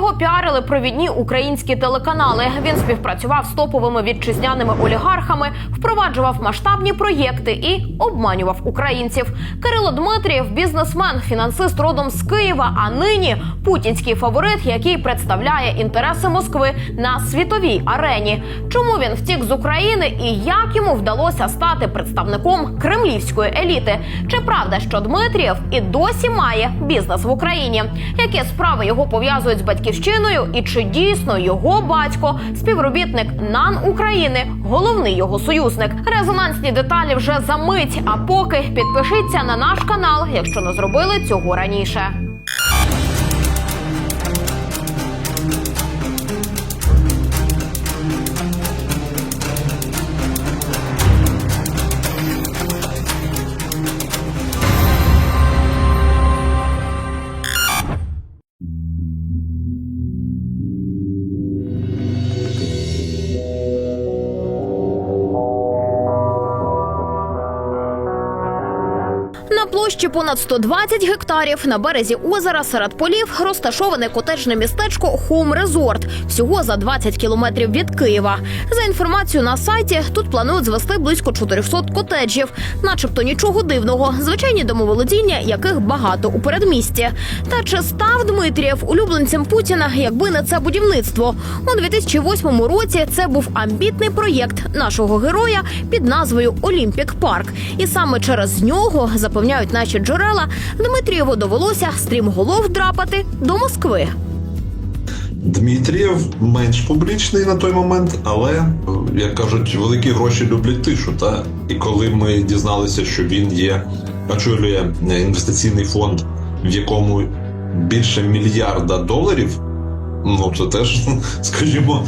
Його піарили провідні українські телеканали. Він співпрацював з топовими вітчизняними олігархами, впроваджував масштабні проєкти і обманював українців. Кирило Дмитрієв, бізнесмен, фінансист родом з Києва, а нині путінський фаворит, який представляє інтереси Москви на світовій арені. Чому він втік з України і як йому вдалося стати представником кремлівської еліти? Чи правда, що Дмитрієв і досі має бізнес в Україні? Які справи його пов'язують з батьківщиною? І чи дійсно його батько, співробітник НАН України, головний його союзник? Резонансні деталі вже за мить. А поки підпишіться на наш канал, якщо не зробили цього раніше. Понад 120 гектарів на березі озера серед полів розташоване котеджне містечко Хоум Резорт всього за 20 кілометрів від Києва. За інформацією на сайті, тут планують звести близько 400 котеджів, начебто нічого дивного, звичайні домоволодіння, яких багато у передмісті. Та чи став Дмитрієв улюбленцем Путіна, якби не це будівництво? У 2008 році це був амбітний проєкт нашого героя під назвою Олімпік Парк. І саме через нього запевняють наші джерела, Дмитрієву довелося стрімголов драпати до Москви. Дмитрієв менш публічний на той момент, але е, як кажуть, великі гроші люблять тишу. Та і коли ми дізналися, що він є, очолює е, інвестиційний фонд, в якому більше мільярда доларів, ну це теж, скажімо,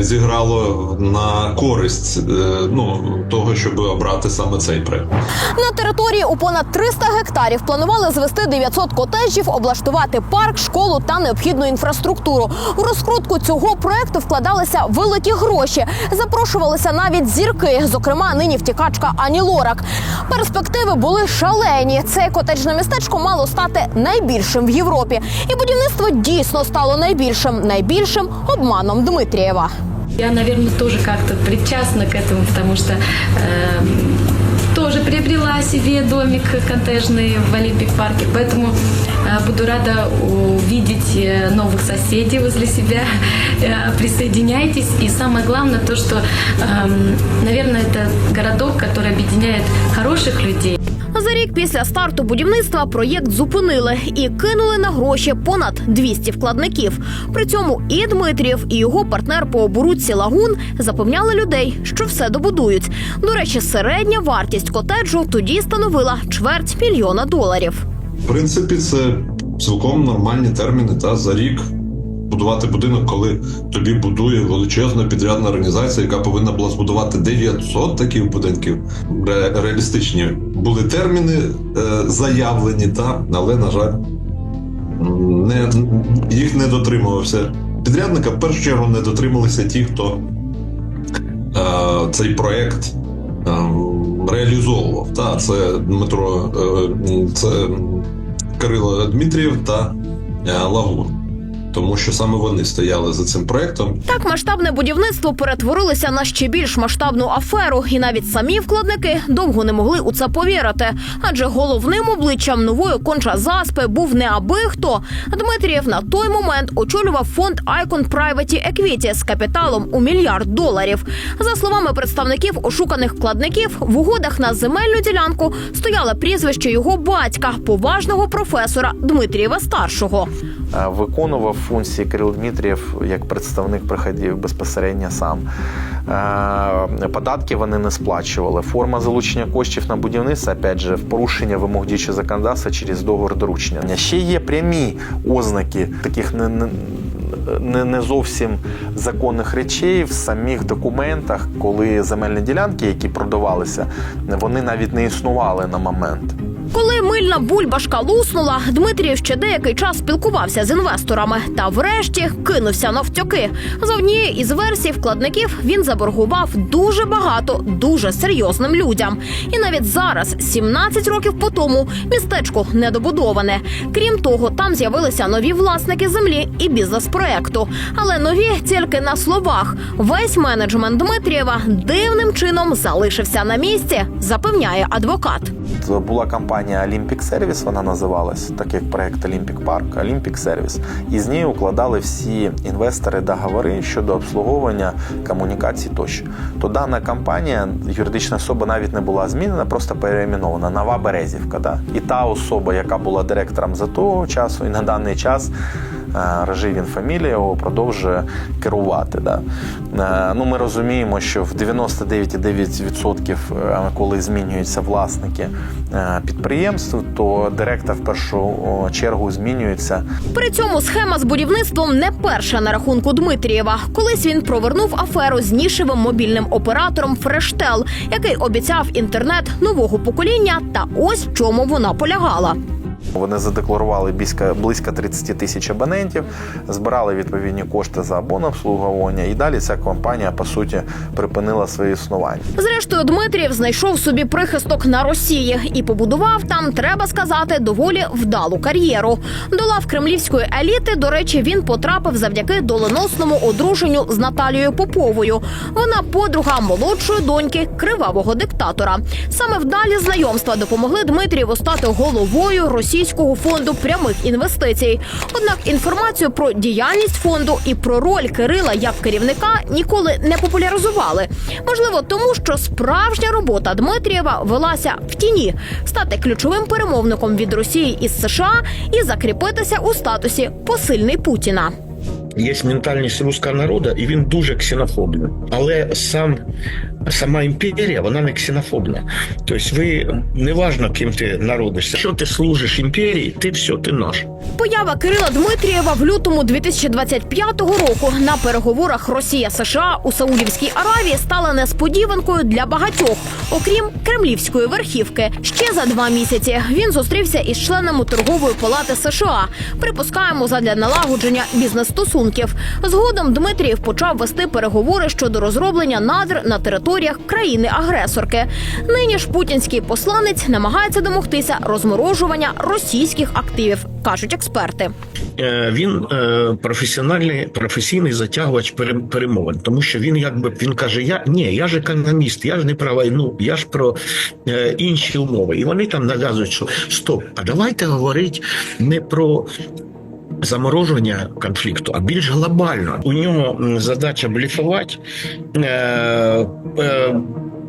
зіграло на користь е, ну, того, щоб обрати саме цей проект. На території у понад 300 гектарів планували звести 900 котеджів, облаштувати парк, школу та необхідну інфраструктуру. У розкрутку цього проекту вкладалися великі гроші. Запрошувалися навіть зірки, зокрема нині втікачка Ані Лорак. Перспективи були шалені. Це котеджне містечко мало стати найбільшим в Європі, і будівництво дійсно стало найбільшим, найбільшим обманом Дмитрієва. Я, наверное, тоже как-то причастна к этому, потому что эм, тоже приобрела себе домик коттеджный в Олимпик парке, поэтому э, буду рада увидеть э, новых соседей возле себя. Э, присоединяйтесь. И самое главное то, что, эм, наверное, это городок, который объединяет хороших людей. Після старту будівництва проєкт зупинили і кинули на гроші понад 200 вкладників. При цьому і Дмитрієв, і його партнер по оборудці Лагун запевняли людей, що все добудують. До речі, середня вартість котеджу тоді становила чверть мільйона доларів. В принципі, це цілком нормальні терміни та за рік будувати будинок, коли тобі будує величезна підрядна організація, яка повинна була збудувати 900 таких будинків. Ре- реалістичні були терміни е, заявлені, та але на жаль, не їх не дотримувався. Підрядника в першу чергу не дотрималися ті, хто е, цей проект е, реалізовував. Та це Дмитро, е, це Кирило Дмитрієв та е, Лагун. Тому що саме вони стояли за цим проектом. Так масштабне будівництво перетворилося на ще більш масштабну аферу, і навіть самі вкладники довго не могли у це повірити. Адже головним обличчям нової конча-заспи був не аби хто. Дмитрієв на той момент очолював фонд Icon Private Equity з капіталом у мільярд доларів. За словами представників ошуканих вкладників, в угодах на земельну ділянку стояло прізвище його батька, поважного професора Дмитрієва старшого. Е, Виконував функції Кирил Дмитрієв як представник приходів безпосередньо сам. Е, Податки вони не сплачували. Форма залучення коштів на будівництво, опять же, в порушення вимог діючого законодавства через договір доручення. Ще є прямі ознаки таких не, не, не, зовсім законних речей в самих документах, коли земельні ділянки, які продавалися, вони навіть не існували на момент. Коли мильна бульбашка луснула, Дмитрієв ще деякий час спілкувався з інвесторами та врешті кинувся навтьоки. За однією із версій вкладників він заборгував дуже багато дуже серйозним людям. І навіть зараз, 17 років по тому, містечко недобудоване. Крім того, там з'явилися нові власники землі і бізнес-проекту. Але нові тільки на словах. Весь менеджмент Дмитрієва дивним чином залишився на місці, запевняє адвокат. Була компанія Olympic Service, вона називалась, так як проект Olympic Park, Olympic Service. І з нею укладали всі інвестори договори щодо обслуговування комунікацій тощо. То дана компанія, юридична особа навіть не була змінена, просто переименована Нова Березівка. Да? І та особа, яка була директором за того часу, і на даний час. Е, Режи він фамілія його продовжує керувати. Да. Е, Ну, ми розуміємо, що в 99,9% е, коли змінюються власники підприємств, то директор в першу чергу змінюється При цьому схема з будівництвом не перша на рахунку Дмитрієва. Колись він провернув аферу з нішевим мобільним оператором Фрештел, який обіцяв інтернет нового покоління. Та ось чому вона полягала. Вони задекларували близько, близько 30 тисяч абонентів, збирали відповідні кошти за абонобслуговування, і далі ця компанія по суті припинила своє існування. Зрештою, Дмитрієв знайшов собі прихисток на Росії і побудував там, треба сказати, доволі вдалу кар'єру. До лав кремлівської еліти, до речі, він потрапив завдяки доленосному одруженню з Наталією Поповою. Вона подруга молодшої доньки кривавого диктатора. Саме вдалі знайомства допомогли Дмитрієву стати головою російського фонду прямих інвестицій. Однак інформацію про діяльність фонду і про роль Кирила як керівника ніколи не популяризували. Можливо, тому що справжня робота Дмитрієва велася в тіні стати ключовим перемовником від Росії із США і закріпитися у статусі посильний Путіна. Є ментальність руського народу, і він дуже ксенофобний. Але сам сама імперія вона не ксенофобна. Тобто, ви неважно, ким ти народишся. Якщо ти служиш імперії, ти все, ти наш. Поява Кирила Дмитрієва в лютому 2025 року на переговорах Росія США у Саудівській Аравії стала несподіванкою для багатьох, окрім кремлівської верхівки. Ще за два місяці він зустрівся із членами торгової палати США. Припускаємо задля налагодження бізнес-стосунків. Згодом Дмитрієв почав вести переговори щодо розроблення надр на територіях країни-агресорки. Нині ж путінський посланець намагається домогтися розморожування російських активів, кажуть експерти. Е, Він е, професіональний професійний затягувач пере- перемовин, тому що він якби він каже: Я ні, я ж економіст, я ж не про війну, я ж про е, інші умови. І вони там нав'язують, що стоп, а давайте говорити не про. Замороження конфлікту, а більш глобально. У нього задача бліфувати, е, е,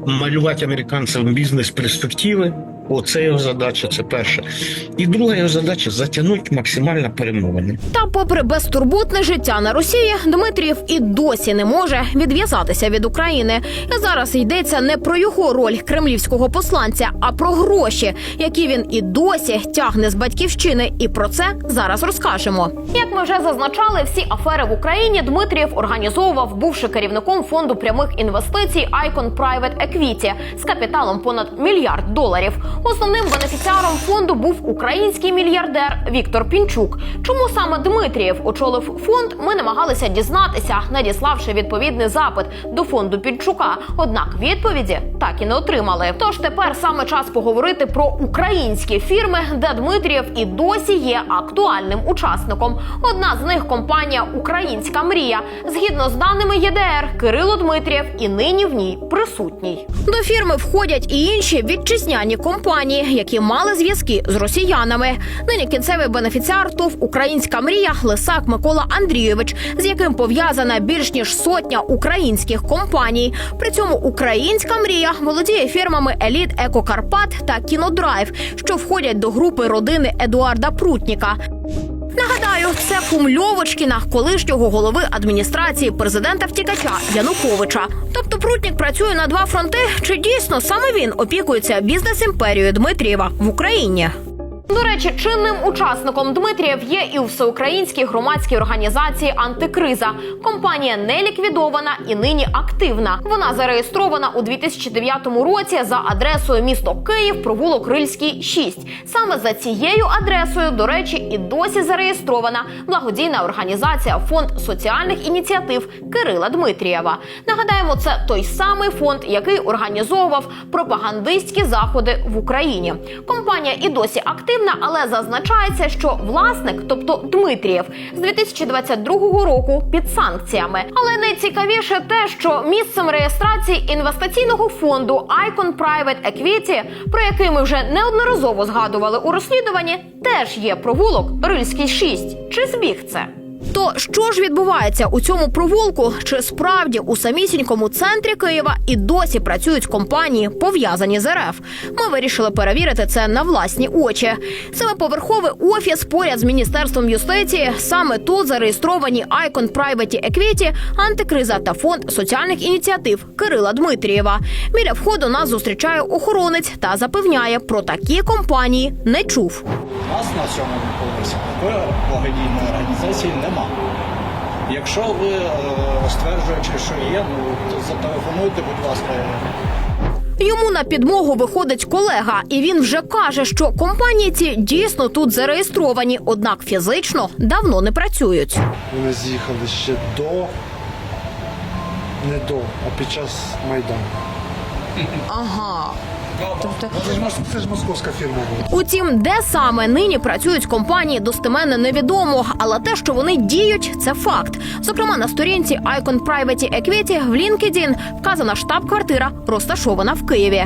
малювати американцям бізнес перспективи. Оце його задача, це перше. І друга його задача затягнути максимально перемовини. Та, попри безтурботне життя на Росії, Дмитрієв і досі не може відв'язатися від України. І зараз йдеться не про його роль кремлівського посланця, а про гроші, які він і досі тягне з батьківщини. І про це зараз розкажемо. Як ми вже зазначали, всі афери в Україні Дмитрієв організовував, бувши керівником фонду прямих інвестицій Icon Private Equity з капіталом понад мільярд доларів. Основним бенефіціаром фонду був український мільярдер Віктор Пінчук. Чому саме Дмитрієв очолив фонд? Ми намагалися дізнатися, надіславши відповідний запит до фонду Пінчука. Однак відповіді так і не отримали. Тож тепер саме час поговорити про українські фірми, де Дмитрієв і досі є актуальним учасником. Одна з них компанія Українська мрія. Згідно з даними ЄДР, Кирило Дмитрієв і нині в ній присутній. До фірми входять і інші вітчизняні компанії, які мали зв'язки з росіянами. Нині кінцевий бенефіціар ТОВ Українська мрія Лисак Микола Андрійович, з яким пов'язана більш ніж сотня українських компаній. При цьому українська мрія володіє фірмами Еліт Еко Карпат та Кінодрайв, що входять до групи родини Едуарда Прутніка. Нагадаю, це кум Льовочкіна, колишнього голови адміністрації президента втікача Януковича. Тобто Прутнік працює на два фронти. Чи дійсно саме він опікується бізнес імперією Дмитрієва в Україні? До речі, чинним учасником Дмитрієв є і у всеукраїнській громадській організації Антикриза. Компанія не ліквідована і нині активна. Вона зареєстрована у 2009 році за адресою місто Київ, провулок Рильський 6. Саме за цією адресою, до речі, і досі зареєстрована благодійна організація Фонд соціальних ініціатив Кирила Дмитрієва. Нагадаємо, це той самий фонд, який організовував пропагандистські заходи в Україні. Компанія і досі активна, але зазначається, що власник, тобто Дмитрієв, з 2022 року під санкціями. Але найцікавіше те, що місцем реєстрації інвестиційного фонду Icon Private Equity, про який ми вже неодноразово згадували у розслідуванні, теж є провулок Рильський 6. Чи збіг це? То що ж відбувається у цьому провулку? Чи справді у самісінькому центрі Києва і досі працюють компанії, пов'язані з РФ? Ми вирішили перевірити це на власні очі. Семиповерховий офіс поряд з міністерством юстиції. Саме тут зареєстровані Icon Private Equity, антикриза та фонд соціальних ініціатив Кирила Дмитрієва. Біля входу нас зустрічає охоронець та запевняє, про такі компанії не чув. У нас на сьомому поверсі такої благодійної організації нема. Якщо ви е, стверджуєте, що є, ну то зателефонуйте, будь ласка. Йому на підмогу виходить колега, і він вже каже, що компанії ці дійсно тут зареєстровані, однак фізично давно не працюють. Вони з'їхали ще до, не до, а під час Майдану. Ага. Це ж, це ж московська фірма була. Утім, де саме нині працюють компанії, достеменно невідомо. Але те, що вони діють, це факт. Зокрема, на сторінці Icon Private Equity в LinkedIn вказана штаб-квартира, розташована в Києві.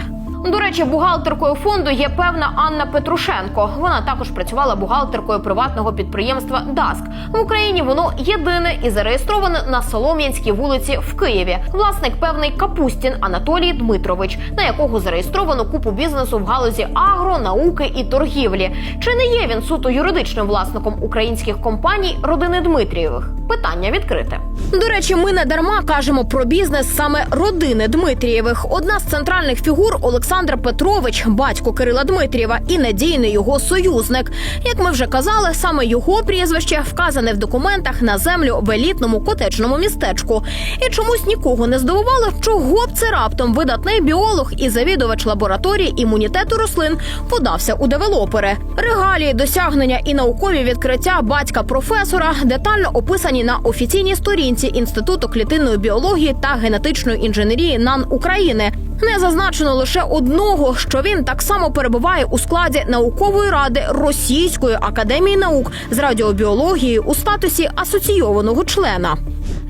До речі, бухгалтеркою фонду є певна Анна Петрушенко. Вона також працювала бухгалтеркою приватного підприємства Даск. В Україні воно єдине і зареєстроване на Солом'янській вулиці в Києві. Власник певний Капустін Анатолій Дмитрович, на якого зареєстровано купу бізнесу в галузі агро, науки і торгівлі. Чи не є він суто юридичним власником українських компаній родини Дмитрієвих? Питання відкрите. До речі, ми не дарма кажемо про бізнес саме родини Дмитрієвих. Одна з центральних фігур Олександр Петрович, батько Кирила Дмитрієва і надійний його союзник. Як ми вже казали, саме його прізвище вказане в документах на землю в елітному котеджному містечку. І чомусь нікого не здивувало, чого б це раптом видатний біолог і завідувач лабораторії імунітету рослин подався у девелопери. Регалії, досягнення і наукові відкриття батька професора детально описані на офіційній сторінці Інституту клітинної біології та генетичної інженерії НАН України. Не зазначено лише одного, що він так само перебуває у складі наукової ради Російської академії наук з радіобіології у статусі асоційованого члена.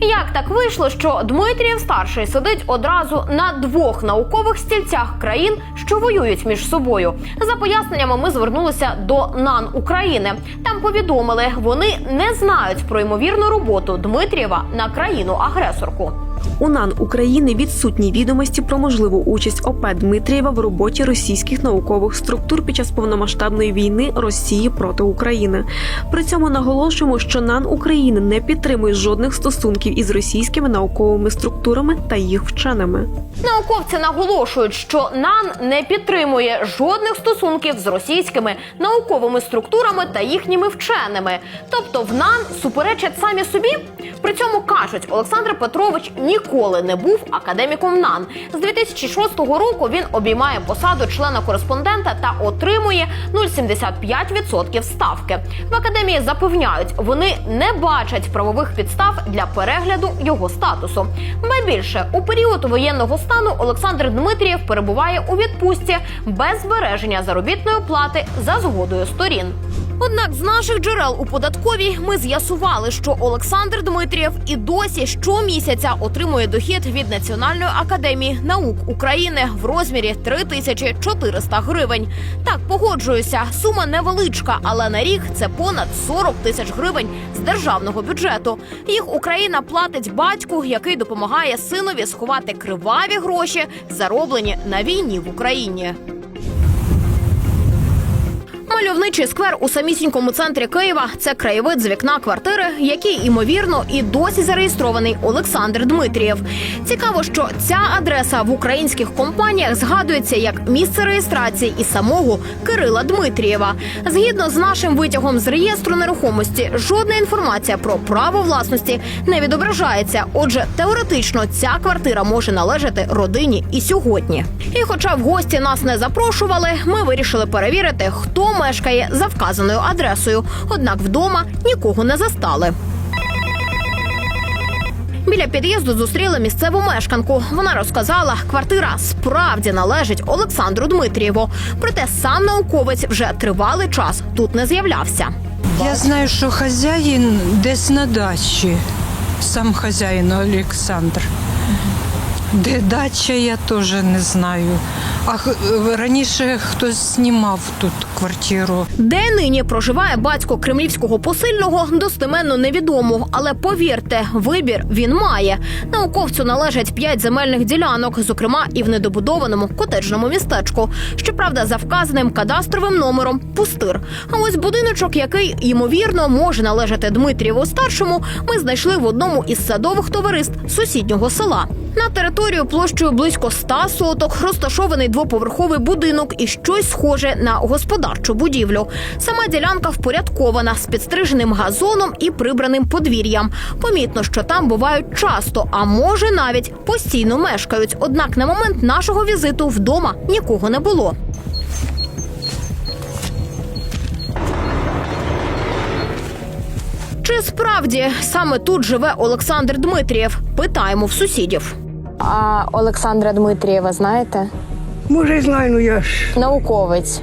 Як так вийшло, що Дмитрієв старший сидить одразу на двох наукових стільцях країн, що воюють між собою? За поясненнями, ми звернулися до НАН України. Там повідомили, вони не знають про ймовірну роботу Дмитрієва на країну агресорку. У НАН України відсутні відомості про можливу участь ОП Дмитрієва в роботі російських наукових структур під час повномасштабної війни Росії проти України. При цьому наголошуємо, що НАН України не підтримує жодних стосунків із російськими науковими структурами та їх вченими. Науковці наголошують, що НАН не підтримує жодних стосунків з російськими науковими структурами та їхніми вченими. Тобто в НАН суперечать самі собі. При цьому кажуть, Олександр Петрович ніколи не був академіком НАН. З 2006 року він обіймає посаду члена кореспондента та отримує 0,75% ставки. В академії запевняють, вони не бачать правових підстав для перегляду його статусу. Ба більше у період воєнного стану Олександр Дмитрієв перебуває у відпустці без збереження заробітної плати за згодою сторін. Однак з наших джерел у податковій ми з'ясували, що Олександр Дмитрієв і досі щомісяця отримує дохід від Національної академії наук України в розмірі 3400 гривень. Так погоджуюся, сума невеличка, але на рік це понад 40 тисяч гривень з державного бюджету. Їх Україна платить батьку, який допомагає синові сховати криваві гроші, зароблені на війні в Україні. Мальовничий сквер у самісінькому центрі Києва це краєвид з вікна квартири, який імовірно і досі зареєстрований Олександр Дмитрієв. Цікаво, що ця адреса в українських компаніях згадується як місце реєстрації і самого Кирила Дмитрієва. Згідно з нашим витягом з реєстру нерухомості, жодна інформація про право власності не відображається. Отже, теоретично ця квартира може належати родині і сьогодні. І, хоча в гості нас не запрошували, ми вирішили перевірити, хто мешкає за вказаною адресою. Однак вдома нікого не застали. Біля під'їзду зустріли місцеву мешканку. Вона розказала, квартира справді належить Олександру Дмитрієву. Проте сам науковець вже тривалий час тут не з'являвся. Я знаю, що хазяїн десь на дачі. Сам хазяїн Олександр. Де дача, я теж не знаю. А раніше хтось знімав тут квартиру. Де нині проживає батько кремлівського посильного, достеменно невідомо. Але повірте, вибір він має. Науковцю належать п'ять земельних ділянок, зокрема і в недобудованому котеджному містечку. Щоправда, за вказаним кадастровим номером пустир. А ось будиночок, який ймовірно може належати Дмитрієву старшому, ми знайшли в одному із садових товариств сусіднього села. На територію площею близько 100 соток розташований двоповерховий будинок і щось схоже на господарчу будівлю. Сама ділянка впорядкована з підстриженим газоном і прибраним подвір'ям. Помітно, що там бувають часто, а може навіть постійно мешкають. Однак на момент нашого візиту вдома нікого не було. Чи справді саме тут живе Олександр Дмитрієв? Питаємо в сусідів. А Олександра Дмитрієва знаєте? Може, знаю, ну я ж. Науковець.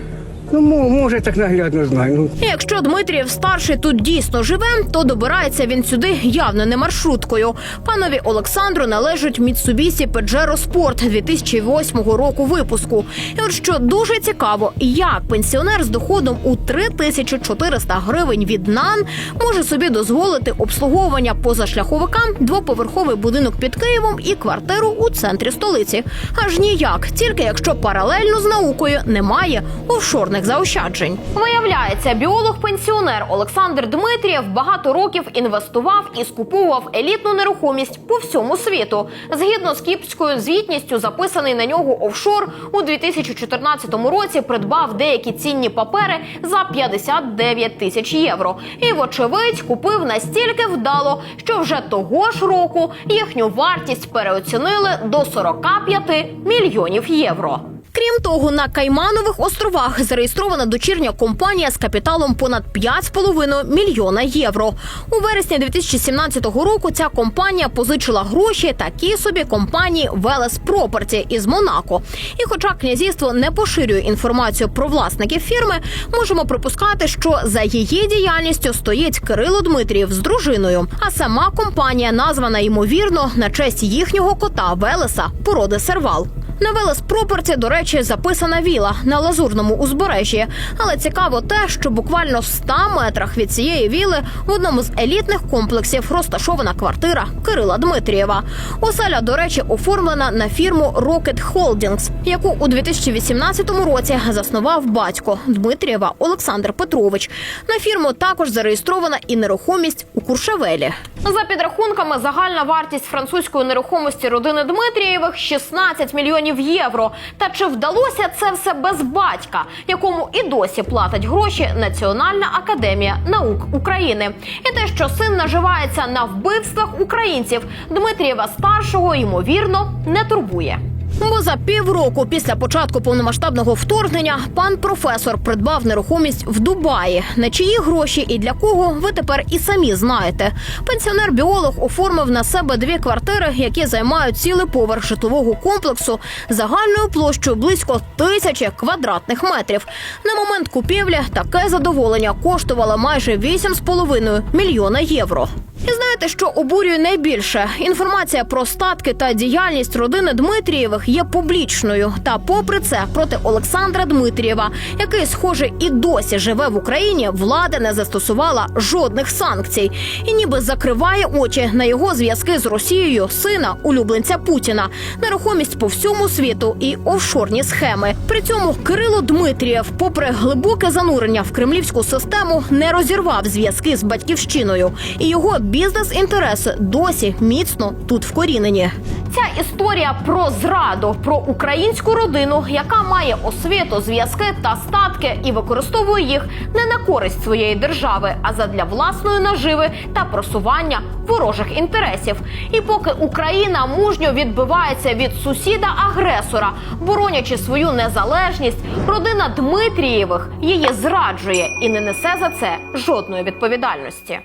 Ну, може, так наглядно знаю. Ну, Якщо Дмитрієв старший тут дійсно живе, то добирається він сюди явно не маршруткою. Панові Олександру належить Mitsubishi Pajero Sport 2008 року випуску. І от що дуже цікаво, як пенсіонер з доходом у 3400 гривень від НАН може собі дозволити обслуговування позашляховикам, двоповерховий будинок під Києвом і квартиру у центрі столиці. Аж ніяк, тільки якщо паралельно з наукою немає офшорних заощаджень. Виявляється, біолог-пенсіонер Олександр Дмитрієв багато років інвестував і скуповував елітну нерухомість по всьому світу. Згідно з кіпською звітністю, записаний на нього офшор у 2014 році придбав деякі цінні папери за 59 тисяч євро. І, вочевидь, купив настільки вдало, що вже того ж року їхню вартість переоцінили до 45 мільйонів євро. Крім того, на Кайманових островах зареєстрована дочірня компанія з капіталом понад 5,5 мільйона євро. У вересні 2017 року ця компанія позичила гроші такій собі компанії Велес Property із Монако. І, хоча князівство не поширює інформацію про власників фірми, можемо припускати, що за її діяльністю стоїть Кирило Дмитрієв з дружиною. А сама компанія названа ймовірно на честь їхнього кота Велеса породи сервал. На Велес Пропорті, до речі, записана віла на лазурному узбережжі. Але цікаво те, що буквально в 100 метрах від цієї віли в одному з елітних комплексів розташована квартира Кирила Дмитрієва. Оселя, до речі, оформлена на фірму Rocket Holdings, яку у 2018 році заснував батько Дмитрієва Олександр Петрович. На фірму також зареєстрована і нерухомість у Куршавелі. За підрахунками, загальна вартість французької нерухомості родини Дмитрієвих 16 мільйонів євро. Та чи вдалося це все без батька, якому і досі платить гроші Національна академія наук України? І те, що син наживається на вбивствах українців, Дмитрієва старшого ймовірно не турбує. Бо за півроку після початку повномасштабного вторгнення пан професор придбав нерухомість в Дубаї. На чиї гроші і для кого ви тепер і самі знаєте. Пенсіонер-біолог оформив на себе дві квартири, які займають цілий поверх житлового комплексу загальною площею близько тисячі квадратних метрів. На момент купівлі таке задоволення коштувало майже 8,5 мільйона євро. І знаєте, що обурює найбільше? Інформація про статки та діяльність родини Дмитрієвих є публічною. Та, попри це, проти Олександра Дмитрієва, який, схоже, і досі живе в Україні, влада не застосувала жодних санкцій і ніби закриває очі на його зв'язки з Росією, сина улюбленця Путіна, нерухомість по всьому світу і офшорні схеми. При цьому Кирило Дмитрієв, попри глибоке занурення в кремлівську систему, не розірвав зв'язки з батьківщиною, і його бізнес-інтереси досі міцно тут вкорінені. Ця історія про зраду, про українську родину, яка має освіту, зв'язки та статки і використовує їх не на користь своєї держави, а задля власної наживи та просування ворожих інтересів. І поки Україна мужньо відбивається від сусіда-агресора, боронячи свою незалежність, родина Дмитрієвих її зраджує і не несе за це жодної відповідальності.